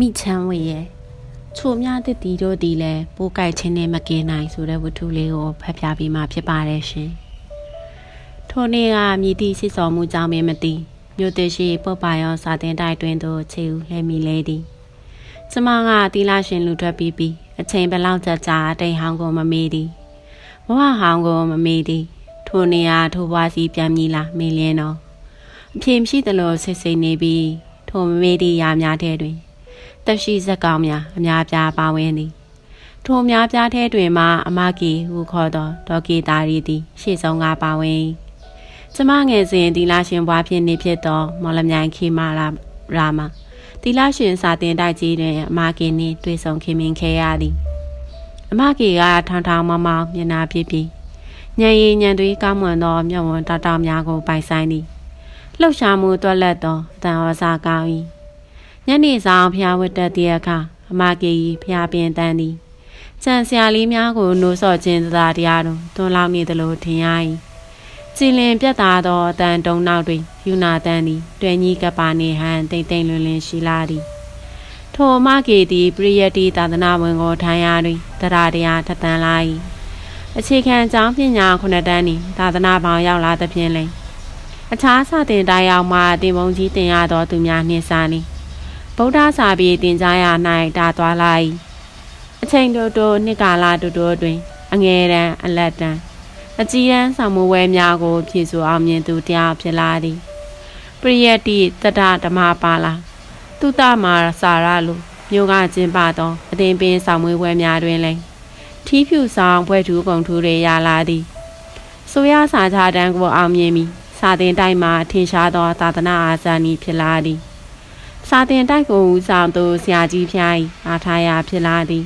မိချမ်းဝေရဲ့ချိုများတစ်တီတို့ဒီလဲပိုးကြိုက်ခြင်းနဲ့မကင်းနိုင်ဆိုတဲ့ဝတ္ထုလေးကိုဖတ်ပြပေးမှဖြစ်ပါတယ်ရှင်။ထိုနေ့ကမြည်သည့်စစ်စော်မှုကြောင့်မင်းမသိမြို့တရှိပုတ်ပါရောစာတင်တိုက်တွင်သို့ခြေဦးလှဲမိလေသည်။ကျမကတီလာရှင်လူထွက်ပြီးပြီးအချိန်ဘလောက်ကြာကြာတိမ်ဟောင်းကိုမမေးသည်။ဘဝဟောင်းကိုမမေးသည်။ထိုနေရာထိုဘွားစီပြန်မြည်လာမေးလင်းတော့အဖြေမရှိသလိုဆိတ်ဆိတ်နေပြီးထိုမမေးသည့်ရာများထဲတွင် တက်ရှိဇက်ကောင်များအများပြားပါဝင်သည်ထိုအများပြားထဲတွင်မှအမကီဟုခေါ်သောဒေါ်ကီတာရီသည်ရှေ့ဆုံးကပါဝင်ကျမငယ်စဉ်ဒီလာရှင်ဘွားဖြစ်နေဖြစ်သော မော်လမြိုင်ခေမာလာရာမဒီလာရှင်စာတင်တိုက်ကြီးတွင်အမကီနှင့်တွေ့ဆုံခင်မင်ခဲ့ရသည်အမကီကထောင်ထောင်မောင်မောင်မျက်နှာပြစ်ပြီးညံရည်ညံသွေးကောင်းမွန်သောမျက်ဝန်းတောက်တောက်များကိုပိုင်ဆိုင်သည်လှုပ်ရှားမှုတွက်လက်သောတန်ဟောစာကောင်း၏ ညနေဆောင်ဖျားဝတ်တက်သည့်အခါအမကေကြီးဖျားပင်တန်းသည်ကြံစရာလေးများကိုနိုးစော့ခြင်းသာတရားတွင်တွန်းလောက်နေသလိုထင်ရ၏ကြည်လင်ပြတ်သားသောအတန်တုံနောက်တွင်ယူနာတန်းသည်တွယ်ကြီးကပါနေဟန်တိမ်တိမ်လွင်လွင်ရှိလာသည်ထိုအမကေသည်ပရိယတိသာသနာဝင်ကိုထိုင်ရာတွင်တရားတရားထက်သန်လာ၏အခြေခံကျောင်းပညာခုနှစ်တန်းနှင့်သာသနာပေါင်းရောက်လာသဖြင့်လည်းအခြားစာတင်တိုင်းရောက်မှတင်ပုံကြီးတင်ရသောသူများနှင့်စာနေ ဗုဒ္ဓစာပြေတင်ကြားရ၌တာသွားလိုက်အချိန်တိုတိုနှစ်ကာလတိုတိုတွင်အငယ်တန်းအလက်တန်းအကြီးတန်းဆောင်မဝဲများကို ဖြည့်ဆိုအောင်မြင်သူတယောက်ဖြစ်လာသည်ပရိယတ္တိတတဓမ္မပါလာသူတမာစာရလိုမြို့ကကျင်းပသောအသင်ပင်ဆောင်မွေးပွဲများတွင်လည်းထီးဖြူဆောင်ဘွဲ့ထူးကုန်ထူးတွေရလာသည်ဆိုရစာချတန်းကိုအောင်မြင်ပြီးစာတင်တိုက်မှာထင်ရှားသောသာသနာအာဇာနည်ဖြစ်လာသည် စာတင်တိုက်ကိုဦးဆောင်သူဆရာကြီးဖျား၏အားထားရာဖြစ်လာသည်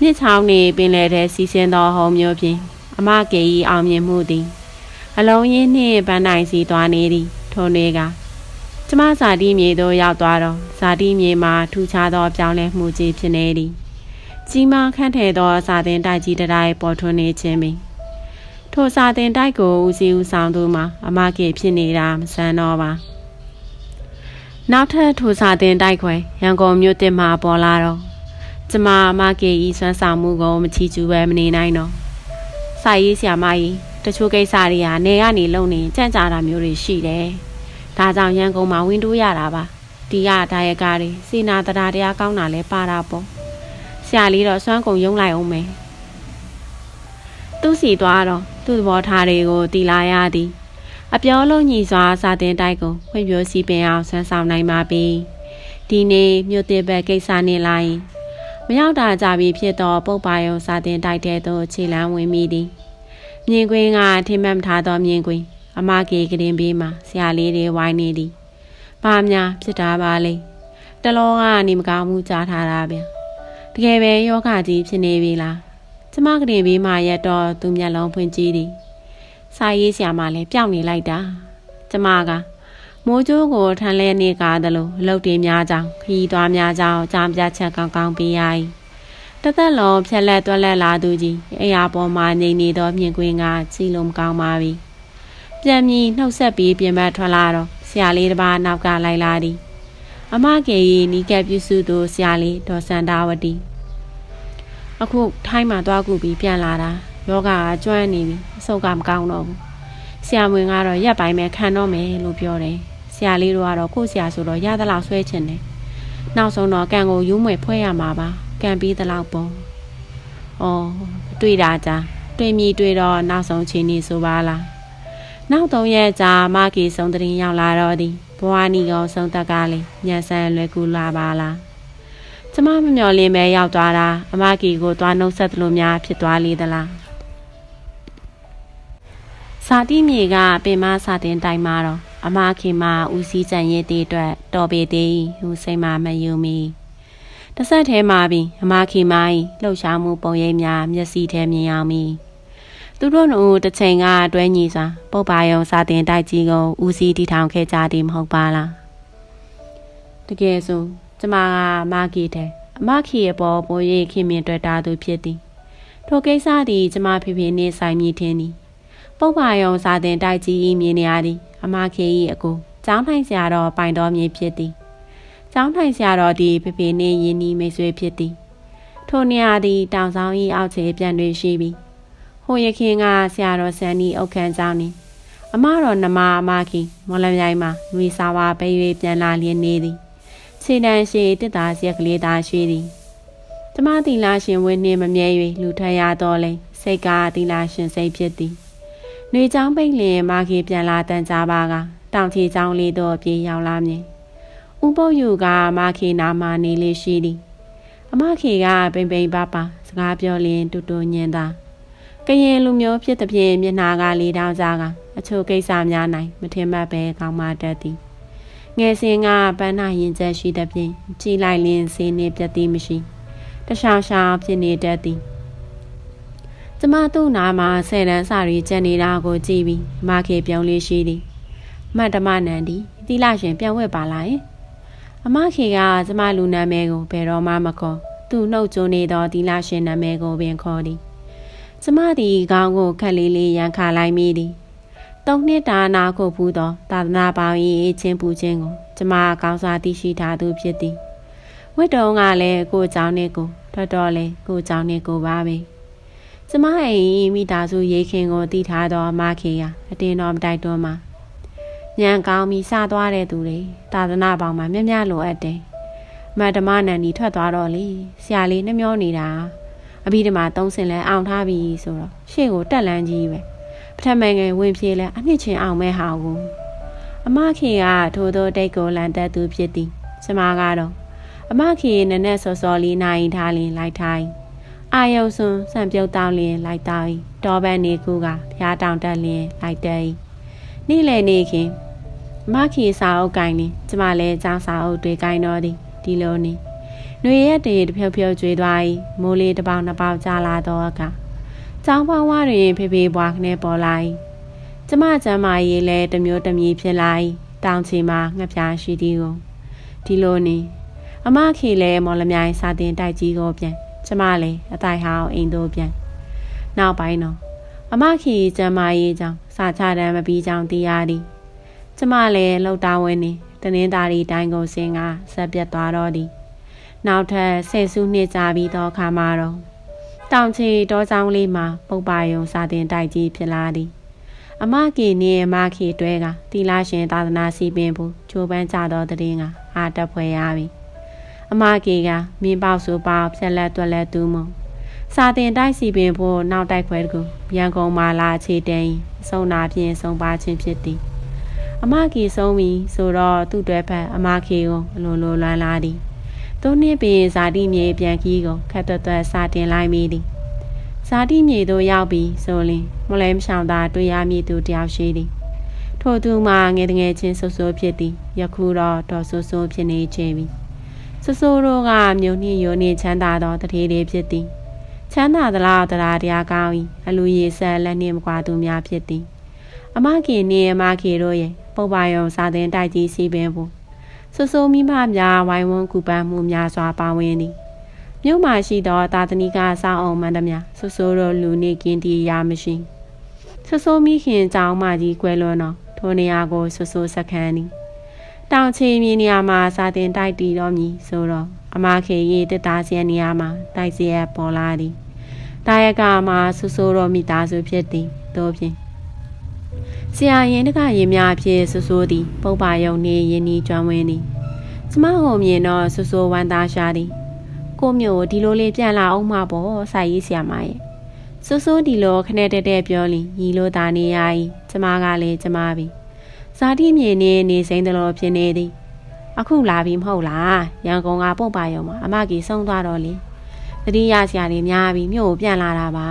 မြစ်ချောင်းနှင့်ပင်လယ်ထဲစီးဆင်းသောဟုံမျိုးဖြင့်အမကေ၏အောင်မြင်မှုသည်အလုံးရင်းနှင့်ဗန်းနိုင်စီသွားနေသည်ထိုနေ့ကကျမဇာတိမြေသို့ရောက်သွားတော့ဇာတိမြေမှာထူခြားသောပြောင်းလဲမှုကြီးဖြစ်နေသည်ကြီးမားခန့်ထည်သောစာတင်တိုက်ကြီးတစ်တိုက်ပေါ်ထွန်းနေခြင်းပင်ထိုစာတင်တိုက်ကိုဦးစီးဦးဆောင်သူမှာအမကေဖြစ်နေတာမဆန်းတော့ပါ နောက်ထပ်ထိုစာတင်တိုက်ခွဲရန်ကုန်မြို့တစ်မှာပေါ်လာတော့ကျမအမကေဤဆွမ်းဆောင်မှုကိုမချီကျူးပဲမနေနိုင်တော့စာရေးဆရာမကြီးတချို့ကိစ္စတွေကနေကနေလုံနေကြံ့ကြာတာမျိုးတွေရှိတယ်ဒါကြောင့်ရန်ကုန်မှာဝင်တိုးရတာပါဒီကဒါယကာတွေစေနာတရားတရားကောင်းတာလဲပါတာပေါ့ဆရာလေးတော့စွမ်းကုန်ယုံလိုက်အောင်မယ်သူ့စီသွားတော့သူ့သဘောထားတွေကိုတီလာရသည် အပြောလုံးညီစွာစာတင်တိုက်ကိုဖွင့်ပြစီပင်အောင်ဆန်းဆောင်နိုင်ပါပြီဒီနေ့မြို့တစ်ဘက်ကိစ္စနေလိုက်မရောက်တာကြပြီဖြစ်တော့ပုတ်ပါယုံစာတင်တိုက်တဲ့သို့ခြေလမ်းဝင်မိသည်မြင်ကွင်းကထိမှတ်မထားသောမြင်ကွင်းအမကေကရင်ဘေးမှာဆရာလေးတွေဝိုင်းနေသည်ပါများဖြစ်တာပါလေတလောကနေမကောင်းမှုကြားထားတာဗျတကယ်ပဲယောဂကြီးဖြစ်နေပြီလားကျမကလေးဘေးမှာရက်တော့သူမျက်လုံးဖွင့်ကြည့်သည်။ စာရေးဆရာမလည်းပျောက်နေလိုက်တာ။ကျမကမိုးကြိုးကိုထန်လဲနေကားသလိုအလုပ်တွေများကြောင်းခရီးသွားများကြောင်းကြားပြချက်ကောင်းကောင်းပေးရ၏။တသက်လုံးဖြက်လက်တွက်လက်လာသူကြီးအိယာပေါ်မှာနေနေသောမြင်ကွင်းကကြည့်လို့မကောင်းပါပြီ။ပြန်မြည်နှုတ်ဆက်ပြီးပြင်ပထွက်လာတော့ဆရာလေးတစ်ပါးနောက်ကလိုက်လာသည်။အမကေရီနီးကပ်ပြုစုသူဆရာလေးဒေါ်စန္ဒာဝတီ။အခုထိုင်းမှာသွားကူပြီးပြန်လာတာ ယောဂကကျွမ်းနေပြီအဆုတ်ကမကောင်းတော့ဘူးဆရာမွင်ကတော့ရက်ပိုင်းပဲခံတော့မယ်လို့ပြောတယ်ဆရာလေးတို့ကတော့ကို့ဆရာဆိုတော့ရသလောက်ဆွဲချင်တယ်နောက်ဆုံးတော့ကံကိုယူးမွေဖွဲ့ရမှာပါကံပြီးသလောက်ပေါ့ဩတွေ့တာကြာတွေ့မြည်တွေ့တော့နောက်ဆုံးချိန်နေဆိုပါလားနောက်သုံးရက်ကြာမကီဆုံးတရင်ရောက်လာတော့သည်ဘဝနီကောင်ဆုံးသက်ကလေးညံဆန်လွယ်ကူလာပါလားကျမမမျော်လင့်ပဲရောက်သွားတာအမကီကိုသွားနှုတ်ဆက်သလိုများဖြစ်သွားလေသလား စာတိမြေကပင်မစာတင်တိုင်မှာတော့အမခင်မဦးစည်းကြံရည်တဲ့အတွက်တော်ပေသေးဟူစိတ်မမယုံမီတစ်ဆက်ထဲမှာပင်အမခင်မ၏လှုပ်ရှားမှုပုံရိပ်များမျက်စိထဲမြင်အောင်မီသူတို့တို့တစ်ချိန်ကတွဲညီစွာပုတ်ပါယုံစာတင်တိုက်ကြီးကိုဦးစီးတီထောင်ခဲ့ကြသည်မဟုတ်ပါလားတကယ်ဆိုကျမကမာဂီတဲ့အမခီရဲ့ပေါ်ပိုရိခင်မြင်တွေ့တာသူဖြစ်သည်ထိုကိစ္စသည်ကျမဖေဖေနှင့်ဆိုင်မိထင်းသည် ပုပ်ပါယုံစာတင်တိုက်ကြီး၏မြင်နေရသည်အမခေ၏အကူကျောင်းထိုင်ဆရာတော်ပိုင်တော်မြေဖြစ်သည်။ကျောင်းထိုင်ဆရာတော်ဒီဖေဖေနှင့်ယင်းနီမိတ်ဆွေဖြစ်သည်။ထိုနေရာသည်တောင်ဆောင်၏အောက်ခြေပြန်တွင်ရှိပြီးဟိုရခင်ကဆရာတော်ဆန်နီအုတ်ခမ်းကျောင်းနှင့်အမတော်နမအမခီမော်လမြိုင်မှာနွေစာဝါပဲ၍ပြန်လာလျက်နေသည်။ခြေတန်းရှိတစ်သားစက်ကလေးသားရှိသည်။ကျမတီလာရှင်ဝင်းနှင့်မမြဲ၍လူထရတော်လဲစိတ်ကတီလာရှင်စိတ်ဖြစ်သည်။ နှွေချောင်းပိတ်လျင်မခီပြန်လာတန်ကြပါကတောင်ချီချောင်းလေးတော့ပြေးရောက်လာမည်။ဥပုပ်ယူကမခေနာမနေလေးရှိသည်။အမခေကပိန်ပိန်ပါပါစကားပြောလင်းတူတူညင်သာ။ကရင်လူမျိုးဖြစ်သည်ဖြင့်မျက်နာကလေးတောင်းစားကအချို့ကိစ္စများနိုင်မထင်မှတ်ပဲကောင်းမှတတ်သည်။ငယ်စဉ်ကပန်းနာရင်ချက်ရှိသည်ဖြင့်ကြည်လိုက်လင်းစင်းနေပြတ်သည်မရှိ။တခြားရှားဖြစ်နေတတ်သည်။ ကျမသူ့နာမှာဆယ်တန်းစာရီကျန်နေတာကိုကြည့်ပြီးမခေပြုံးလေးရှိသည်။မတ်တမနန်ဒီတိလရှင်ပြန်ဝဲပါလားယင်အမခေကကျမလူနာမည်ကိုဘယ်တော့မှမခေါ်သူ့နှုတ်ကြိုးနေသောတိလရှင်နာမည်ကိုပင်ခေါ်သည်ကျမသည်ခေါင်းကိုခက်လေးလေးရန်ခါလိုက်မိသည်သုံးနှစ်တာနာခုဖူးသောသာသနာပေါင်း၏အချင်းပူချင်းကိုကျမကောင်းစွာသိရှိထားသူဖြစ်သည်ဝိတုံကလည်းကိုเจ้าနဲ့ကိုတော်တော်လေးကိုเจ้าနဲ့ကိုပါပဲ ကျမအိမ်မိသားစုရေခင်ကိုတည်ထားသောအမခေကအတင်းတော်မတိုက်တွန်းမှာညံကောင်းပြီးစသွားတဲ့သူတွေသာသနာပေါင်းမှာမြက်မြလိုအပ်တယ်မတ်ဓမ္မနန်ဒီထွက်သွားတော့လေဆရာလေးနှမျောနေတာအဘိဓမ္မာသုံးစင်လဲအောင်ထားပြီဆိုတော့ရှေ့ကိုတက်လန်းကြီးပဲပထမငယ်ဝင်ပြေးလဲအနှစ်ချင်းအောင်မဲဟာကိုအမခေကထိုးသောတိတ်ကိုလန်တက်သူဖြစ်သည်ကျမကတော့အမခေနနဲ့စောစောလေးနိုင်ထားလင်လိုက်ထိုင် အာယုံစွန်စံပြုတ်တောင်းလင်လိုက်တောင်းတောပန်းနေကူကဖျားတောင်တက်လင်လိုက်တဲနေ့လည်နေခင်မခီစာအုပ်ကိုင်းနေကျမလည်းចောင်းစာအုပ်တွေကိုင်းတော့သည်ဒီလိုနေຫນွေရက်တည်းတဖြုတ်ဖြုတ်ကျွေးသွား၏မိုးလေးတစ်ပေါက်နှစ်ပေါက်ကျလာတော့အခါចောင်းပေါင်းဝါတွင်ဖေဖေဘွားခနဲ့ပေါ်လာ၏ကျမကျမ်းမာရေးလဲတမျိုးတမည်ဖြစ်လာ၏တောင်ချီမှာငှက်ပြားရှိသည်ကိုဒီလိုနေအမခေလဲမော်လမြိုင်စာတင်တိုက်ကြီးကိုပြန် ကျမလည်းအတိုင်ဟောင်းအိမ်တို့ပြန်နောက်ပိုင်းတော့အမခီကျမ်းမာရေးကြောင့်စာချတမ်းမပြီးကြောင်းသိရသည်ကျမလည်းလှုပ်တာဝင်နေတနင်္သာရီတိုင်းကိုဆင်းကဆက်ပြတ်သွားတော့သည်နောက်ထပ်ဆယ်စုနှစ်ကြာပြီးတော့ခါမှာတော့တောင်ချီတောချောင်းလေးမှာပုပ်ပါယုံစာတင်တိုက်ကြီးဖြစ်လာသည်အမကီနေအမခီတွဲကတီလာရှင်သာသနာစီပင်ဘူးချိုးပန်းကြတော့တည်ငါအာတက်ဖွယ်ရပြီ အမကီကမင်းပေါက်ဆိုပေါက်ဖြက်လက်တွက်လက်တူးမုံစာတင်တိုက်စီပင်ဖို့နောက်တိုက်ခွဲတကူရန်ကုန်မှာလာအခြေတန်းအဆုံးနာဖြင့်ဆုံးပါခြင်းဖြစ်သည်အမကီဆုံးပြီဆိုတော့သူ့တွဲဖက်အမခီကိုအလိုလိုလွမ်းလာသည်သူနှစ်ပင်ဇာတိမြေပြန်ခီးကိုခက်တွတ်တွတ်စာတင်လိုက်မိသည်ဇာတိမြေသို့ရောက်ပြီးဆိုလင်မလဲမဆောင်သာတွေ့ရမည်သူတယောက်ရှိသည်ထို့သူမှငယ်ငယ်ချင်းဆူဆူဖြစ်သည်ယခုတော့တော်ဆူဆူဖြစ်နေခြင်းပြီ ဆူဆူတို့ကမြို့နှင့်ရိုနှင့်ချမ်းသာသောတထေးတွေဖြစ်သည်ချမ်းသာသလားတရားတရားကောင်း၏အလူရည်ဆက်လက်နှင့်မကွာသူများဖြစ်သည် အမကေနှင့်အမကေတို့ရဲ့ပုပ္ပါယုံစာသင်တိုက်ကြီးစီပင်ဖို့ဆူဆူမိမများဝိုင်းဝန်းကူပန်းမှုများစွာပါဝင်သည်မြို့မှာရှိသောသာသနိကစောင်းအောင်မှန်သမျှဆူဆူတို့လူနေကင်းတီရမရှိဆူဆူမိခင်ကြောင်းမကြီးကွယ်လွန်တော့ထိုနေရာကိုဆူဆူစခန်းသည် တောင်ချီမြေနေရာမှာစာတင်တိုက်တီတော်မည်ဆိုတော့အမခေရေးတက်သားစီနေရာမှာတိုက်စီရပေါ်လာသည်တာယကမှာဆူဆူတော်မိသားစုဖြစ်သည်တို့ဖြင့်ဆရာရင်တကရင်များဖြစ်ဆူဆူသည် ပုပ္ပါယုံနေယင်းဤကျွမ်းဝင်းသည်ကျမဟိုမြင်တော့ဆူဆူဝမ်းသားရှာသည်ကိုမျိုးဒီလိုလေးပြန်လာအောင်မှာပေါ့စာရေးဆရာမရဲ့ဆူဆူဒီလိုခနဲ့တက်တက်ပြောလီညီလိုသားနေရ၏ကျမကလည်းကျမပြီ ဇာတိမြေနေနေစိမ့်တလို့ဖြစ်နေသည်အခုလာပြီမဟုတ်လားရန်ကုန်ကပုတ်ပါရုံမှာအမကြီးဆုံးသွားတော့လေတတိယဆရာတွေများပြီးမြို့ကိုပြန်လာတာပါ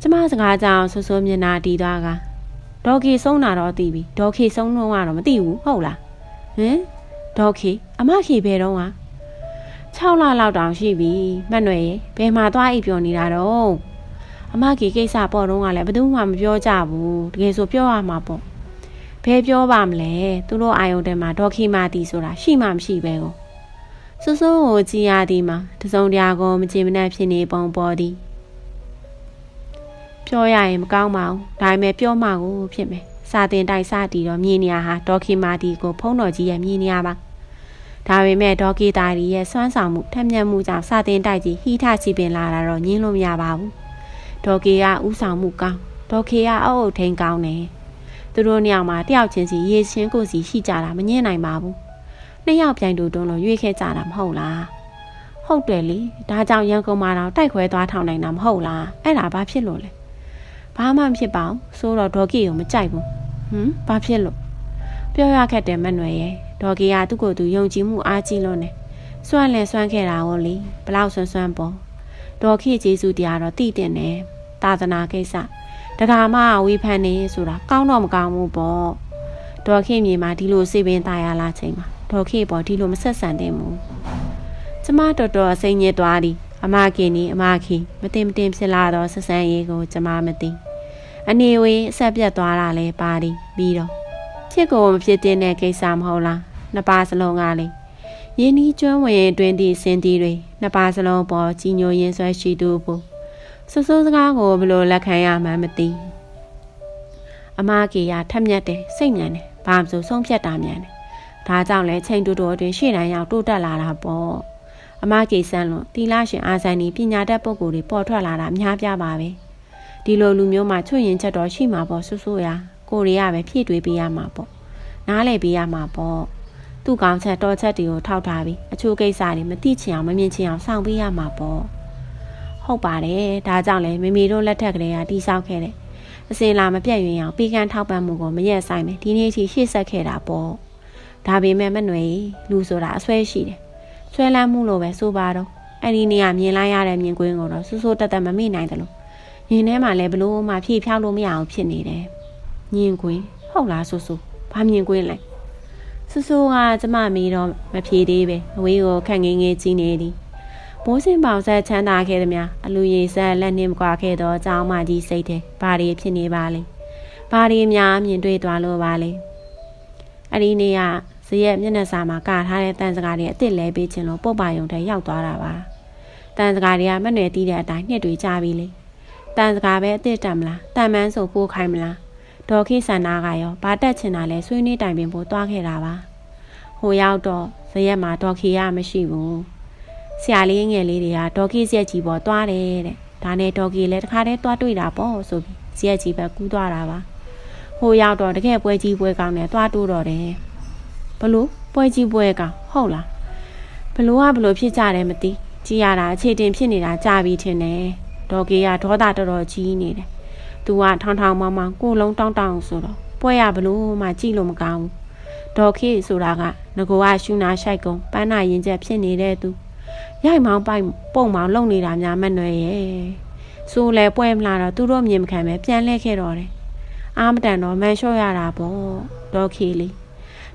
ကျမစကားကြောင့်ဆူဆူမျက်နှာတီးသွားကဒေါ်ခေဆုံးတာတော့သိပြီဒေါ်ခေဆုံးတော့ကတော့မသိဘူးဟုတ်လားဟင်ဒေါ်ခေအမခေဘယ်တော့က6လလောက်တောင်ရှိပြီမှတ်နွယ်ဘယ်မှာသွားအိပ်ပြောနေတာတော့အမခေကိစ္စပေါ်တော့ကလည်းဘယ်သူမှမပြောကြဘူးတကယ်ဆိုပြောရမှာပေါ့ ဘယ်ပြောပါမလဲသူတို့အာယုန်ထဲမှာဒေါ်ခေမာတီဆိုတာရှိမှမရှိပဲကိုစိုးစိုးကိုကြည်ရသည်မှာတစုံတရာကိုမကြင်မနှက်ဖြစ်နေပုံပေါ်သည်ပြောရရင်မကောင်းပါဘူးဒါပေမဲ့ပြောမှကိုဖြစ်မယ်စာတင်တိုက်စတီတော့မြင်နေရဟာဒေါ်ခင်မာတီကိုဖုံးတော်ကြီးရဲ့မြင်နေရပါတဒါပေမဲ့ဒေါကီတာရီရဲ့စွမ်းဆောင်မှုထက်မြက်မှုကြောင့်စာတင်တိုက်ကြီးဟိထချီပင်လာတာတော့ညင်းလို့မရပါဘူးဒေါကီကဥဆောင်မှုကောင်းဒေါကီကအုပ်အုပ်ထိန်ကောင်းတယ် သူတို့နှစ်ယောက်မှာတယောက်ချင်းစီရေချင်းကိုစီရှိကြတာမငင်းနိုင်ပါဘူးနှစ်ယောက်ပြိုင်တူတွန်းလို့ရွေးခဲ့ကြတာမဟုတ်လားဟုတ်တယ်လေဒါကြောင့်ရန်ကုန်မှာတော့တိုက်ခွဲသွားထောင်နိုင်တာမဟုတ်လားအဲ့ဒါဘာဖြစ်လို့လဲဘာမှမဖြစ်ပါဘူးဆိုတော့ဒေါကီကိုမကြိုက်ဘူးဟမ်ဘာဖြစ်လို့ပြောရခက်တယ်မနှွယ်ရဲ့ဒေါကီကသူ့ကိုယ်သူယုံကြည်မှုအားကြီးလို့နဲ့စွန့်လဲစွန့်ခဲ့တာဟောလေဘလောက်ဆွန့်ဆွန့်ပေါ်ဒေါကီကျေးဇူးတရားတော့တည်တင်တယ်သာသနာကိစ္စ တခါမှဝေဖန်နေဆိုတာကောင်းတော့မကောင်းဘူးပေါ့ဒေါ်ခင်မြေမှာဒီလိုစေပင်ตายရလားချိန်မှာဒေါ်ခေပေါ်ဒီလိုမဆက်ဆံတဲ့မူကျမတော်တော်အစိမ့်ညစ်သွားသည်အမကင်းနီအမခီမတင်မတင်ဖြစ်လာတော့ဆက်ဆံရေးကိုကျမမသိအနေဝေးအဆက်ပြတ်သွားတာလဲပါသည်ပြီးတော့ဖြစ်ကိုမဖြစ်တဲ့ကိစ္စမဟုတ်လားနှစ်ပါးစလုံးကလေရင်းနှီးကျွမ်းဝင်တွင်သည့်စင်တီတွေနှစ်ပါးစလုံးပေါ်ကြီးညိုရင်ဆွဲရှိသူဖို့ ဆူဆူစကားကိုဘလို့လက်ခံရမှန်းမသိအမကေရထက်မြက်တယ်စိတ်မြန်တယ်ဘာမှမဆိုဆုံးဖြတ်တာမြန်တယ်ဒါကြောင့်လဲချိန်တူတူအတွင်းရှေ့တန်းရောက်တိုးတက်လာတာပေါ့အမကေဆန်းလွန်တီလာရှင်အာဇန်နီပညာတတ်ပုဂ္ဂိုလ်တွေပေါ်ထွက်လာတာအများပြပါပဲဒီလိုလူမျိုးမှာချွတ်ရင်ချက်တော်ရှိမှာပေါ့ဆူဆူရကိုရီးယားပဲဖြည့်တွေးပေးရမှာပေါ့နားလည်ပေးရမှာပေါ့သူ့ကောင်းချက်တော်ချက်တွေကိုထောက်ထားပြီးအချို့ကိစ္စတွေမသိချင်အောင်မမြင်ချင်အောင်စောင့်ပေးရမှာပေါ့ ဟုတ်ပါတယ်ဒါကြောင့်လေမမေတို့လက်ထက်ကလေးကတိဆောက်ခဲ့တယ်အစင်လာမပြတ်ရင်အောင်ပေးကမ်းထောက်ပံ့မှုကိုမရက်ဆိုင်ပဲဒီနေ့ထိရှေ့ဆက်ခဲ့တာပေါ့ဒါပေမဲ့မနှွေလူဆိုတာအဆွဲရှိတယ်ဆွဲလန်းမှုလို့ပဲဆိုပါတော့အဲ့ဒီနေရာမြင်လိုက်ရတဲ့မြင်ကွင်းကိုတော့စူးစိုးတက်တက်မမိနိုင်တယ်လို့ရင်ထဲမှာလည်းဘလို့မှဖြည့်ဖြောင်းလို့မရအောင်ဖြစ်နေတယ်မြင်ကွင်းဟုတ်လားဆူဆူဘာမြင်ကွင်းလဲဆူဆူကကျမမီးတော့မဖြေသေးပဲအဝေးကိုခန့်ငင်းငင်းကြီးနေသည် မိုးစင်ပေါင်ဆက်ချမ်းသာခဲ့သည်များအလူရည်ဆက်လက်နှင်းမကွာခဲ့သောအကြောင်းမကြီးစိတ်တယ်ဘာတွေဖြစ်နေပါလဲဘာတွေများမြင်တွေ့သွားလို့ပါလဲအဲ့ဒီနေ့ကဇရက်မျက်နှာစာမှာကထားတဲ့တန်စကားတွေအစ်စ်လဲပေးခြင်းလို့ပုတ်ပါယုံထဲရောက်သွားတာပါတန်စကားတွေကမနှွယ်တီးတဲ့အတိုင်းနှစ်တွေကြာပြီလေတန်စကားပဲအစ်စ်တံမလားတန်မန်းဆိုပိုးခိုင်းမလားဒေါ်ခိဆန္နာကရောဘာတက်ချင်တာလဲဆွေးနွေးတိုင်ပင်ဖို့တွားခဲ့တာပါဟိုရောက်တော့ဇရက်မှာဒေါ်ခိရမရှိဘူး ဆရာလေးငယ်လေးတွေကဒေါ်ခိဇက်ကြီးပေါ်တွားတယ်တဲ့ဒါနဲ့ဒေါ်ခိလည်းတခါတည်းတွားတွေ့တာပေါ့ဆိုပြီးဇက်ကြီးပဲကူးသွားတာပါဟိုရောက်တော့တကယ်ပွဲကြီးပွဲကောင်းတယ်တွားတိုးတော့တယ်ဘလို့ပွဲကြီးပွဲကောင်းဟုတ်လားဘလို့ကဘလို့ဖြစ်ကြတယ်မသိကြည်ရတာအခြေတင်ဖြစ်နေတာကြာပြီထင်တယ်ဒေါ်ကေကဒေါသတော်တော်ကြီးနေတယ်သူကထောင်ထောင်မောင်းမောင်းကိုလုံးတောင်းတောင်းဆိုတော့ပွဲရဘလို့မှကြည့်လို့မကောင်းဘူးဒေါ်ခေဆိုတာကငကိုကရှူနာရှိုက်ကုံပန်းနာရင်ချက်ဖြစ်နေတဲ့သူ ရိုက်မောင်းပိုက်ပုံမောင်းလုံနေတာများမနှွယ်ရဲ့ဆိုလဲပွဲမလာတော့သူတို့မြင်မခံပဲပြန်လဲခဲ့တော့တယ်အာမတန်တော့မန်လျှော့ရတာပေါ့ဒေါ်ခေလေး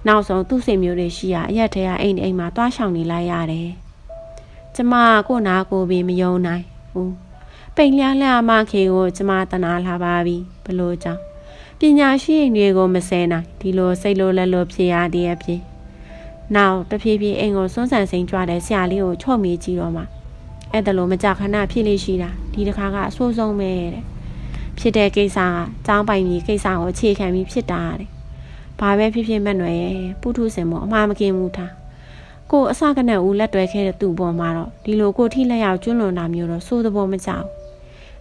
နောက်ဆုံးသူ့စိတ်မျိုးတွေရှိရအရက်ထဲကအိမ်အိမ်မှာတွားရှောင်နေလိုက်ရတယ်ကျမကိုနာကိုပြီးမယုံနိုင်ဘူးပိန်လျားလျားမခေကိုကျမတနာလာပါပြီဘလို့ကြောင့်ပညာရှိရင်တွေကိုမစဲနိုင်ဒီလိုစိတ်လိုလက်လိုဖြစ်ရတဲ့အဖြစ် နောက်တဖြည်းဖြည်းအိမ်ကိုစွန်းဆန်စိန်ကြွတဲ့ဆရာလေးကိုချုပ်မိကြည့်တော့မှအဲ့ဒါလိုမကြခဏဖြစ်လိရှိတာဒီတစ်ခါကအဆိုးဆုံးပဲတဲ့ဖြစ်တဲ့ကိစ္စကចောင်းပိုင်ကြီးကိစ္စကိုအခြေခံပြီးဖြစ်တာတဲ့ဘာပဲဖြစ်ဖြစ်မဲ့နွယ်ရဲ့ပုထုစင်မို့အမှားမကင်းဘူးထားကိုအစကနဲ့ဦးလက်တွဲခဲ့တဲ့သူ့ပေါ်မှာတော့ဒီလိုကိုထိလက်ရောက်ကျွလွန်တာမျိုးတော့စိုးသဘောမကြောက်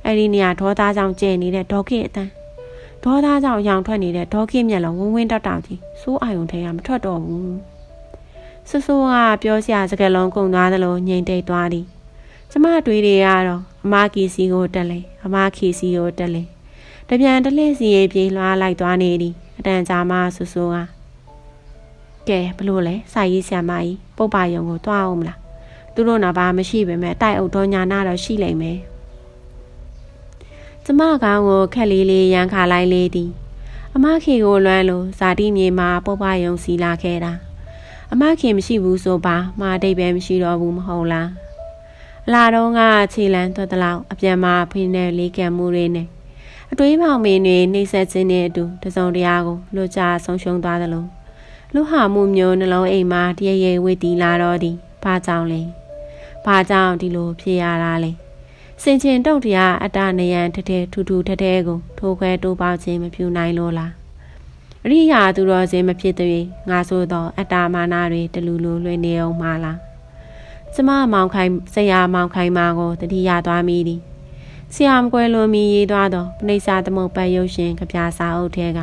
အဲ့ဒီနေရာဒေါသားကြောင့်ကျဲနေတဲ့ဒေါကိအတန်းဒေါသားကြောင့်ရောင်ထွက်နေတဲ့ဒေါကိမျက်လုံးဝင်းဝင်းတောက်တောက်ကြီးစိုးအာယုံထဲကမထွက်တော့ဘူး ဆူဆူကပြောစရာစကားလုံးကုန်သွားသလိုငြိမ်တိတ်သွားသည်ကျမတွေးတွေကတော့အမကီစီကိုတက်လေအမခီစီကိုတက်လေတပြန်တလဲစီရေးပြေးလွှားလိုက်သွားနေသည်အတန်ကြာမှဆူဆူကကဲဘလို့လဲစာရေးဆရာမကြီးပုတ်ပါယုံကိုတွားအောင်မလားသူတို့နာဘာမရှိပေမဲ့တိုက်အုပ်တော်ညာနာတော့ရှိလိမ့်မယ်ကျမကောင်းကိုခက်လေးလေးရန်ခါလိုက်လေသည် အမခေကိုလွမ်းလို့ဇာတိမြေမှာပုတ်ပါယုံစီလာခဲ့တာ အမခေမရှိဘူးဆိုပါမာတိတ်ပဲမရှိတော့ဘူးမဟုတ်လားအလာတော့ကခြေလန်းသွတ်တလောက်အပြန်မှာဖိနေလေးကံမှုတွေနဲ့အတွေးပေါင်မင်းတွေနှိမ့်ဆက်ခြင်းနဲ့အတူတစုံတရာကိုလွတ်ကြဆုံးရှုံးသွားသလိုလူဟာမှုမျိုးနှလုံးအိမ်မှာတရရဲဝေတီလာတော့သည်ဘာကြောင့်လဲဘာကြောင့်ဒီလိုဖြစ်ရတာလဲစင်ချင်တုတ်တရားအတနယံတထဲထူထူထထဲကိုထိုးခွဲတိုးပေါခြင်းမဖြူနိုင်လို့လား အရိယာသူတော်စင်မဖြစ်သေးငါဆိုသော အတ္တမာနတွေတလူလူလွှဲနေအောင်မှာလားကျမမောင်ခိုင်ဆရာမောင်ခိုင်မာကိုတတိယသွားမိသည်ဆရာမကွယ်လွန်မီရေးသွားသောပဏိစ္စာသမုပ္ပတ်ရုပ်ရှင်ကပြာစာအုပ်ထဲက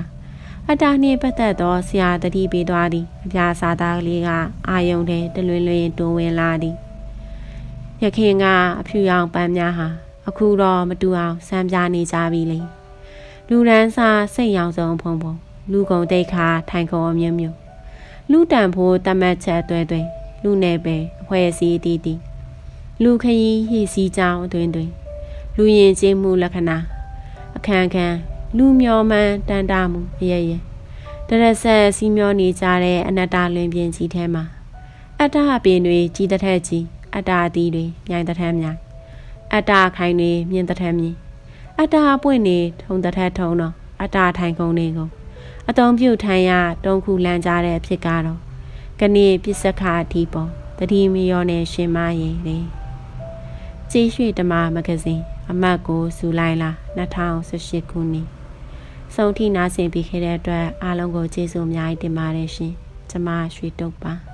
အတ္တနှင့်ပတ်သက်သောဆရာတတိပေးသွားသည်ကပြာစာသားကလေးကအာယုံထဲတလွင်လွင်တွင်ဝင်လာသည်ရခင်ကအဖြူရောင်ပန်းများဟာအခုတော့မတူအောင်စမ်းပြနေကြပြီလေလူရန်စာစိတ်ရောင်ဆုံးဖုံဖုံ လူကုန်တိတ်ခါထိုင်ခုံအမျိုးမျိုးလူတန်ဖိုးတမတ်ချက်တွဲတွဲလူနယ်ပယ်အဖွဲစည်းတီးတီးလူခရီးဟိစည်းကြောင်းအတွင်တွင် လူရင်ချင်းမှုလက္ခဏာအခန်းခန်းလူမျောမှန်တန်တာမှုအရရတရဆက်စီမျောနေကြတဲ့အနတ္တလွင်ပြင်ကြီးထဲမှာအတ္တပင်တွေကြီးတစ်ထက်ကြီးအတ္တအသီးတွေမြိုင်တစ်ထက်မြိုင်အတ္တခိုင်တွေမြင်တစ်ထက်မြင်အတ္တပွင့်နေထုံတစ်ထက်ထုံတော့အတ္တထိုင်ကုန်နေကုန် အတုံးပြုတ်ထိုင်ရတုံးခုလန်းကြတဲ့အဖြစ်ကတော့ကနေ့ပစ္စခါအထိပေါ်တတိမီယောနဲ့ရှင်မရင်လေကြေးရွှေဓမ္မမဂဇင်းအမတ်ကိုဇူလိုင်လ2018ခုနှစ်စုံထိနာဆင်ပြီးခဲ့တဲ့အတွက်အားလုံးကိုကျေးဇူးအများကြီးတင်ပါတယ်ရှင်ကျမရွှေတုတ်ပါ